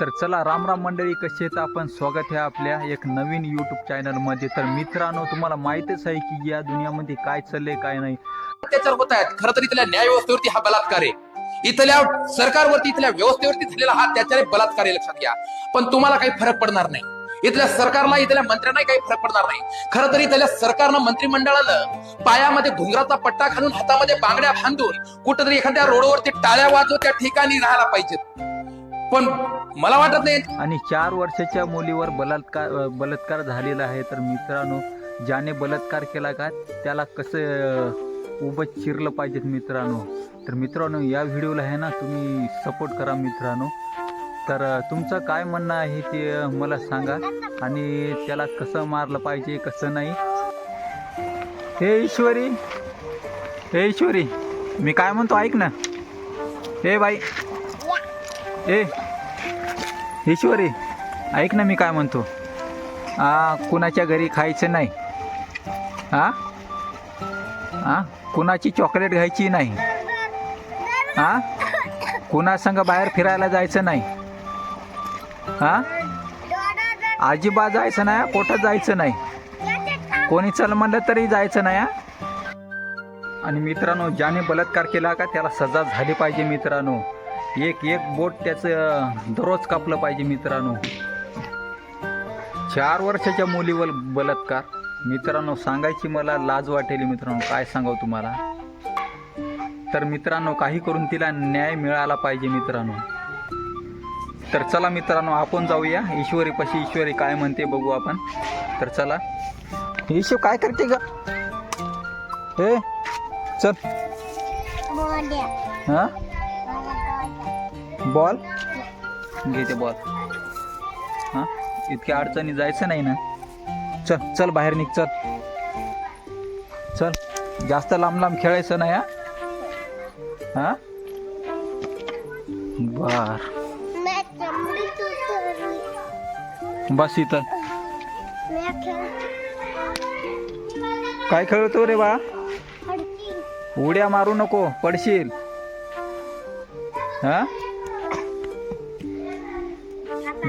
तर चला राम राम मंडळी कशी आहेत आपण? स्वागत आहे आपल्या एक नवीन यूट्यूब चॅनलमध्ये तर मित्रांनो तुम्हाला माहितच आहे की या दुनियामध्ये काय चाललंय काय नाही. अत्याचार होत आहेत. खरं तर इथल्या न्याय व्यवस्थेवरती हा बलात्कार आहे. इथल्या सरकारवरती इथल्या व्यवस्थेवरती झालेला हा अत्याचार बलात्कार आहे लक्षात घ्या. पण तुम्हाला काही फरक पडणार नाही. इथल्या सरकारला इथल्या मंत्र्यांना काही फरक पडणार नाही. खरं तर इथल्या सरकारनं मंत्रिमंडळानं पायामध्ये घुंगराचा पट्टा घालून हातामध्ये बांगड्या बांधून कुठेतरी एखाद्या रोडवरती टाळ्या वाजवत त्या ठिकाणी राहायला पाहिजेत. पण मला वाटत नाही. आणि चार वर्षाच्या मुलीवर बलात्कार बलात्कार झालेला आहे. तर मित्रांनो ज्याने बलात्कार केला का त्याला कसं उभं चिरलं पाहिजेत मित्रांनो. तर मित्रांनो या व्हिडिओला आहे ना तुम्ही सपोर्ट करा मित्रांनो. तर तुमचं काय म्हणणं आहे ते मला सांगा. आणि त्याला कसं मारलं पाहिजे कसं नाही. हे ईश्वरी हे ईश्वरी मी काय म्हणतो ऐक ना. हे बाई. ए ईश्वरी ऐक ना मी काय म्हणतो. आ कुणाच्या घरी खायचं नाही? हा हा कुणाची चॉकलेट घ्यायची नाही? हा कुणासंग बाहेर फिरायला जायचं नाही? हा आजीबा जायचं नाही पोटात जायचं नाही? कोणी चल म्हणलं तरी जायचं नाही हा? आणि मित्रांनो ज्याने बलात्कार केला का त्याला सजा झाली पाहिजे मित्रांनो. एक एक बोट त्याचं दररोज कापलं पाहिजे मित्रांनो. चार वर्षाच्या मुलीवर बलात्कार. मित्रांनो सांगायची मला लाज वाटेल मित्रांनो काय सांगावं तुम्हाला? तर मित्रांनो काही करून तिला न्याय मिळाला पाहिजे मित्रांनो. तर चला मित्रांनो आपण जाऊया. ईश्वरी पशी ईश्वरी काय म्हणते बघू आपण. तर चला. ईश्वर काय करते ग? हे चल. हा? बॉल घेते बॉल हां? इतक्या अडचणी जायचं नाही ना. चल चल बाहेर निघ चल. चल. जास्त लांब लांब खेळायचं नाही हा? हा? बर. बस इथं. काय खेळतो रे बा? उड्या मारू नको पडशील. हा?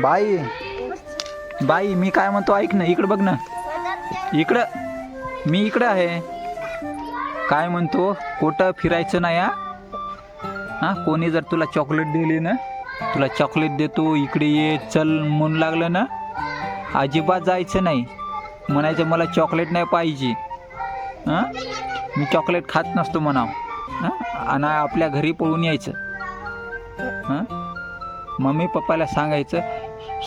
बाई. बाई मी काय म्हणतो ऐक ना इकडं बघ ना. इकडं. मी इकडं आहे. काय म्हणतो कुठं फिरायचं नाही हा? हा कोणी जर तुला चॉकलेट दिली ना तुला चॉकलेट देतो इकडे ये चल म्हणून लागलं ना अजिबात जायचं नाही. म्हणायचं मला चॉकलेट नाही पाहिजे. हां? मी चॉकलेट खात नसतो म्हणाव. हां? आणि आपल्या घरी पळून यायचं. हां? मम्मी पप्पाला सांगायचं